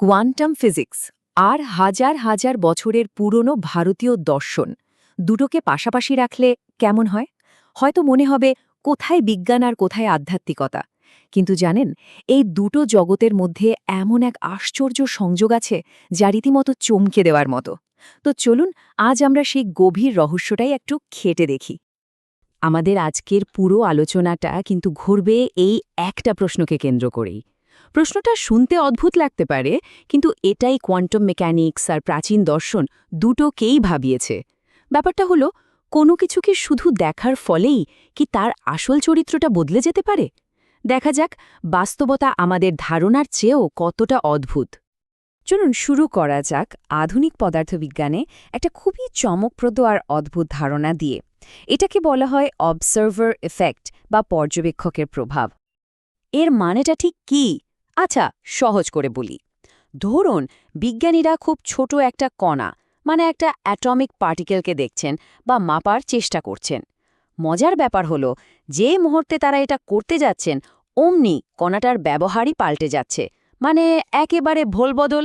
Quantum physics আর হাজার হাজার বছরের পুরনো ভারতীয় দর্শন দুটোকে পাশাপাশি রাখলে কেমন হয়? হয়তো মনে হবে, কোথায় বিজ্ঞান আর কোথায় আধ্যাত্মিকতা? কিন্তু জানেন, এই দুটো জগতের মধ্যে এমন এক আশ্চর্য সংযোগ আছে যা রীতিমতো চমকে দেওয়ার মতো। তো চলুন, আজ আমরা সেই গভীর রহস্যটাই একটু খেটে দেখি। আমাদের আজকের পুরো আলোচনাটা কিন্তু ঘুরবে এই একটা প্রশ্নকে কেন্দ্র করেই। প্রশ্নটা শুনতে অদ্ভুত লাগতে পারে, কিন্তু এটাই কোয়ান্টাম মেকানিক্স আর প্রাচীন দর্শন দুটোকেই ভাবিয়েছে। ব্যাপারটা হলো, কোনো কিছুকে শুধু দেখার ফলেই কি তার আসল চরিত্রটা বদলে যেতে পারে? দেখা যাক, বাস্তবতা আমাদের ধারণার চেয়েও কতটা অদ্ভুত। চলুন শুরু করা যাক আধুনিক পদার্থবিজ্ঞানে একটা খুবই চমকপ্রদ আর অদ্ভুত ধারণা দিয়ে। এটাকে বলা হয় অবসার্ভার এফেক্ট বা পর্যবেক্ষকের প্রভাব। এর মানেটা ঠিক কি? আচ্ছা সহজ করে বলি। ধরুন, বিজ্ঞানীরা খুব ছোট একটা কণা মানে একটা অ্যাটমিক পার্টিকেলকে দেখছেন বা মাপার চেষ্টা করছেন। মজার ব্যাপার হলো, যে মুহূর্তে তারা এটা করতে যাচ্ছেন, অমনি কণাটার ব্যবহারই পাল্টে যাচ্ছে মানে একেবারে ভোলবদল।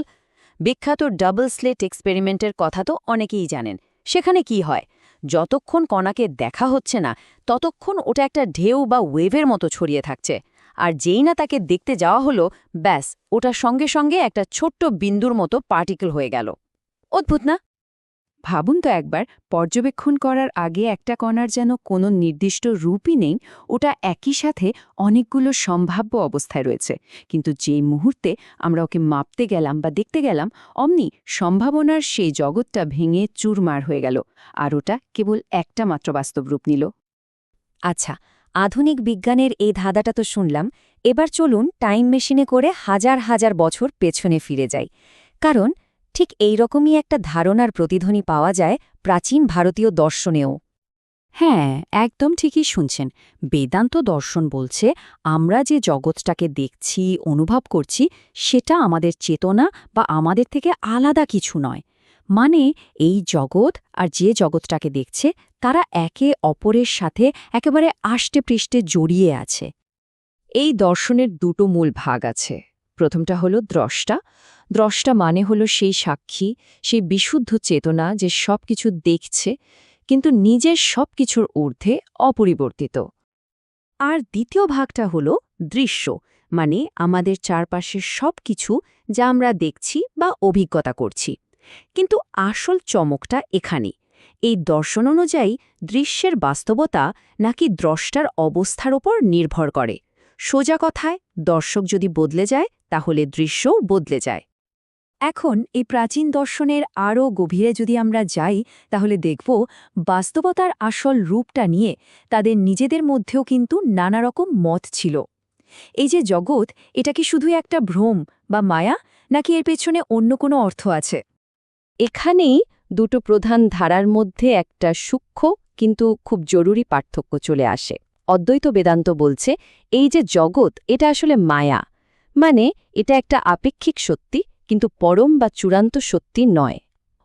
বিখ্যাত ডাবল স্লেট এক্সপেরিমেন্টের কথা তো অনেকেই জানেন। সেখানে কি হয়? যতক্ষণ কণাকে দেখা হচ্ছে না, ততক্ষণ ওটা একটা ঢেউ বা ওয়েভের মতো ছড়িয়ে থাকছে। আর যেই না তাকে দেখতে যাওয়া হলো, ব্যাস ওটা সঙ্গে সঙ্গে একটা ছোট্ট বিন্দুর মতো পার্টিকেল হয়ে গেল। অদ্ভুত না? ভাবুন তো একবার, পর্যবেক্ষণ করার আগে একটা কণার যেন কোনো নির্দিষ্ট রূপই নেই, ওটা একই সাথে অনেকগুলো সম্ভাব্য অবস্থায় রয়েছে। কিন্তু যেই মুহূর্তে আমরা ওকে মাপতে গেলাম বা দেখতে গেলাম, অমনি সম্ভাবনার সেই জগৎটা ভেঙে চুরমার হয়ে গেল, আর ওটা কেবল একটা মাত্র বাস্তব রূপ নিল। আচ্ছা আধুনিক বিজ্ঞানের এই ধাঁধাটা তো শুনলাম, এবার চলুন টাইম মেশিনে করে হাজার হাজার বছর পেছনে ফিরে যাই। কারণ, ঠিক এই রকমই একটা ধারণার প্রতিধ্বনি পাওয়া যায় প্রাচীন ভারতীয় দর্শনেও। হ্যাঁ একদম ঠিকই শুনছেন। বেদান্ত দর্শন বলছে, আমরা যে জগৎটাকে দেখছি, অনুভব করছি, সেটা আমাদের চেতনা বা আমাদের থেকে আলাদা কিছু নয়। মানে এই জগৎ আর যে জগৎটাকে দেখছে, তারা একে অপরের সাথে একেবারে আষ্টে পৃষ্ঠে জড়িয়ে আছে। এই দর্শনের দুটো মূল ভাগ আছে। প্রথমটা হলো দ্রষ্টা। দ্রষ্টা মানে হলো সেই সাক্ষী, সেই বিশুদ্ধ চেতনা যে সব কিছু দেখছে, কিন্তু নিজের সব কিছুর ঊর্ধ্বে অপরিবর্তিত। আর দ্বিতীয় ভাগটা হলো দৃশ্য মানে আমাদের চারপাশের সব কিছু যা আমরা দেখছি বা অভিজ্ঞতা করছি। কিন্তু আসল চমকটা এখানে। এই দর্শন অনুযায়ী দৃশ্যের বাস্তবতা নাকি দ্রষ্টার অবস্থার ওপর নির্ভর করে। সোজা কথায়, দর্শক যদি বদলে যায়, তাহলে দৃশ্যও বদলে যায়। এখন এই প্রাচীন দর্শনের আরও গভীরে যদি আমরা যাই, তাহলে দেখব বাস্তবতার আসল রূপটা নিয়ে তাদের নিজেদের মধ্যেও কিন্তু নানা রকম মত ছিল। এই যে জগৎ, এটা কি শুধু একটা ভ্রম বা মায়া, নাকি এর পেছনে অন্য কোনো অর্থ আছে? এখানেই দুটো প্রধান ধারার মধ্যে একটা সূক্ষ্ম কিন্তু খুব জরুরি পার্থক্য চলে আসে। অদ্বৈত বেদান্ত বলছে, এই যে জগৎ, এটা আসলে মায়া। মানে এটা একটা আপেক্ষিক সত্যি, কিন্তু পরম বা চূড়ান্ত সত্যি নয়।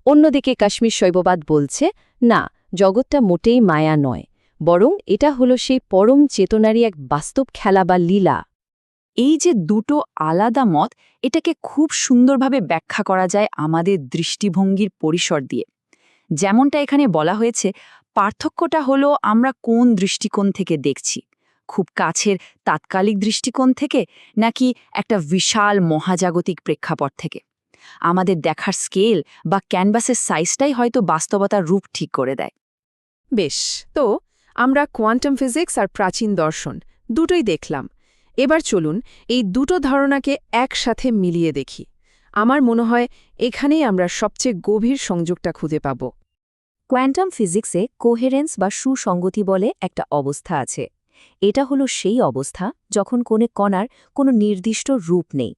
অন্যদিকে কাশ্মীর শৈববাদ বলছে, না, জগৎটা মোটেই মায়া নয়, বরং এটা হলো সেই পরম চেতনারই এক বাস্তব খেলা বা লীলা। এই যে দুটো আলাদা মত, এটাকে খুব সুন্দরভাবে ব্যাখ্যা করা যায় আমাদের দৃষ্টিভঙ্গির পরিসর দিয়ে। যেমনটা এখানে বলা হয়েছে, পার্থক্যটা হলো আমরা কোন দৃষ্টিকোণ থেকে দেখছি। খুব কাছের তাৎকালিক দৃষ্টিকোণ থেকে, নাকি একটা বিশাল মহাজাগতিক প্রেক্ষাপট থেকে। আমাদের দেখার স্কেল বা ক্যানভাসের সাইজটাই হয়তো বাস্তবতার রূপ ঠিক করে দেয়। বেশ, তো আমরা কোয়ান্টাম ফিজিক্স আর প্রাচীন দর্শন দুটোই দেখলাম। এবার চলুন এই দুটো ধারণাকে একসাথে মিলিয়ে দেখি। আমার মনে হয় এখানেই আমরা সবচেয়ে গভীর সংযোগটা খুঁজে পাব। কোয়ান্টাম ফিজিক্সে কোহেরেন্স বা সুসঙ্গতি বলে একটা অবস্থা আছে। এটা হলো সেই অবস্থা যখন কোনে কণার কোনো নির্দিষ্ট রূপ নেই।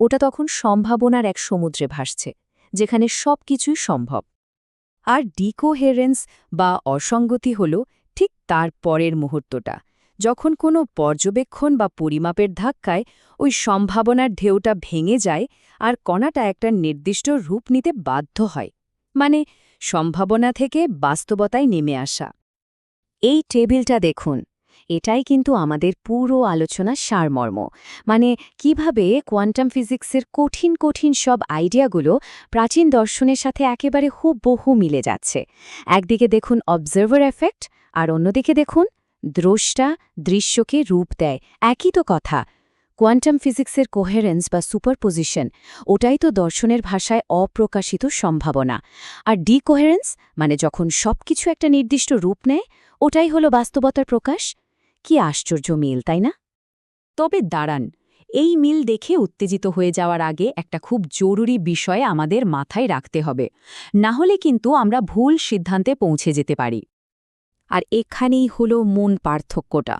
ওটা তখন সম্ভাবনার এক সমুদ্রে ভাসছে, যেখানে সব কিছুই সম্ভব। আর ডিকোহেরেন্স বা অসঙ্গতি হল ঠিক তার পরের মুহূর্তটা যখন কোনো পর্যবেক্ষণ বা পরিমাপের ধাক্কায় ওই সম্ভাবনার ঢেউটা ভেঙে যায় আর কণাটা একটা নির্দিষ্ট রূপ নিতে বাধ্য হয় মানে সম্ভাবনা থেকে বাস্তবতায় নেমে আসা। এই টেবিলটা দেখুন, এটাই কিন্তু আমাদের পুরো আলোচনার সারমর্ম মানে কীভাবে কোয়ান্টাম ফিজিক্সের কঠিন কঠিন সব আইডিয়াগুলো প্রাচীন দর্শনের সাথে একেবারে হুবহু মিলে যাচ্ছে। একদিকে দেখুন অবজার্ভার এফেক্ট আর অন্যদিকে দেখুন দ্রষ্টা দৃশ্যকে রূপ দেয়। একই তো কথা, কোয়ান্টাম ফিজিক্সের কোহেরেন্স বা সুপারপোজিশন, ওটাই তো দর্শনের ভাষায় অপ্রকাশিত সম্ভাবনা। আর ডিকোহেরেন্স মানে যখন সবকিছু একটা নির্দিষ্ট রূপ নেয়, ওটাই হলো বাস্তবতার প্রকাশ। কি আশ্চর্য মিল, তাই না? তবে দাঁড়ান, এই মিল দেখে উত্তেজিত হয়ে যাওয়ার আগে একটা খুব জরুরি বিষয় আমাদের মাথায় রাখতে হবে। না হলে কিন্তু আমরা ভুল সিদ্ধান্তে পৌঁছে যেতে পারি। আর এখানেই হলো মূল পার্থক্যটা।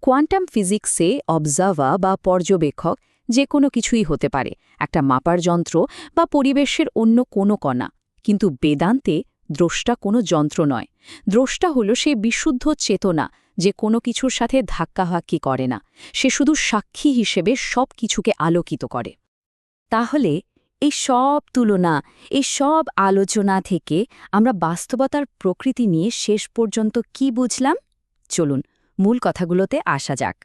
কোয়ান্টাম ফিজিক্সে অবজার্ভার বা পর্যবেক্ষক যে কোনো কিছুই হতে পারে, একটা মাপার যন্ত্র বা পরিবেশের অন্য কোনো কণা। কিন্তু বেদান্তে দ্রষ্টা কোনো যন্ত্র নয়। দ্রষ্টা হলো সে বিশুদ্ধ চেতনা যে কোনো কিছুর সাথে ধাক্কাহাক্কি করে না। সে শুধু সাক্ষী হিসেবে সব কিছুকে আলোকিত করে। তাহলে এই সব তুলনা, এই সব আলোচনা থেকে আমরা বাস্তবতার প্রকৃতি নিয়ে শেষ পর্যন্ত কি বুঝলাম? চলুন, মূল কথাগুলোতে আসা যাক।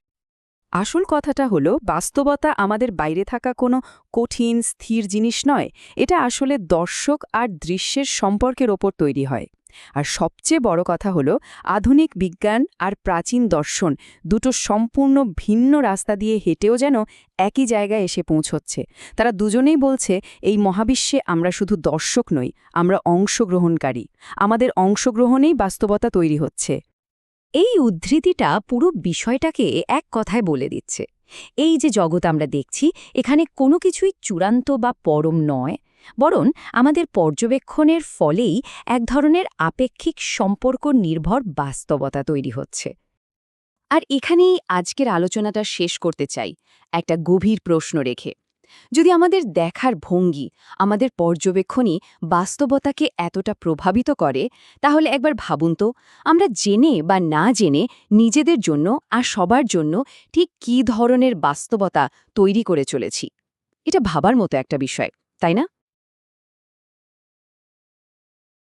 আসল কথাটা হলো, বাস্তবতা আমাদের বাইরে থাকা কোনো কঠিন, স্থির জিনিস নয়। এটা আসলে দর্শক আর দৃশ্যের সম্পর্কের ওপর তৈরি হয়। আর সবচেয়ে বড় কথা হলো, আধুনিক বিজ্ঞান আর প্রাচীন দর্শন দুটো সম্পূর্ণ ভিন্ন রাস্তা দিয়ে হেঁটেও যেন একই জায়গায় এসে পৌঁছচ্ছে। তারা দুজনেই বলছে, এই মহাবিশ্বে আমরা শুধু দর্শক নই, আমরা অংশগ্রহণকারী। আমাদের অংশগ্রহণেই বাস্তবতা তৈরি হচ্ছে। এই উদ্ধৃতিটা পুরো বিষয়টাকে এক কথায় বলে দিচ্ছে। এই যে জগৎ আমরা দেখছি, এখানে কোনো কিছুই চূড়ান্ত বা পরম নয়। বরং আমাদের পর্যবেক্ষণের ফলেই এক ধরনের আপেক্ষিক সম্পর্ক নির্ভর বাস্তবতা তৈরি হচ্ছে। আর এখানেই আজকের আলোচনাটা শেষ করতে চাই, একটা গভীর প্রশ্ন রেখে। যদি আমাদের দেখার ভঙ্গি, আমাদের পর্যবেক্ষণই বাস্তবতাকে এতটা প্রভাবিত করে, তাহলে একবার ভাবুন তো, আমরা জেনে বা না জেনে নিজেদের জন্য আর সবার জন্য ঠিক কী ধরনের বাস্তবতা তৈরি করে চলেছি? এটা ভাবার মতো একটা বিষয়, তাই না?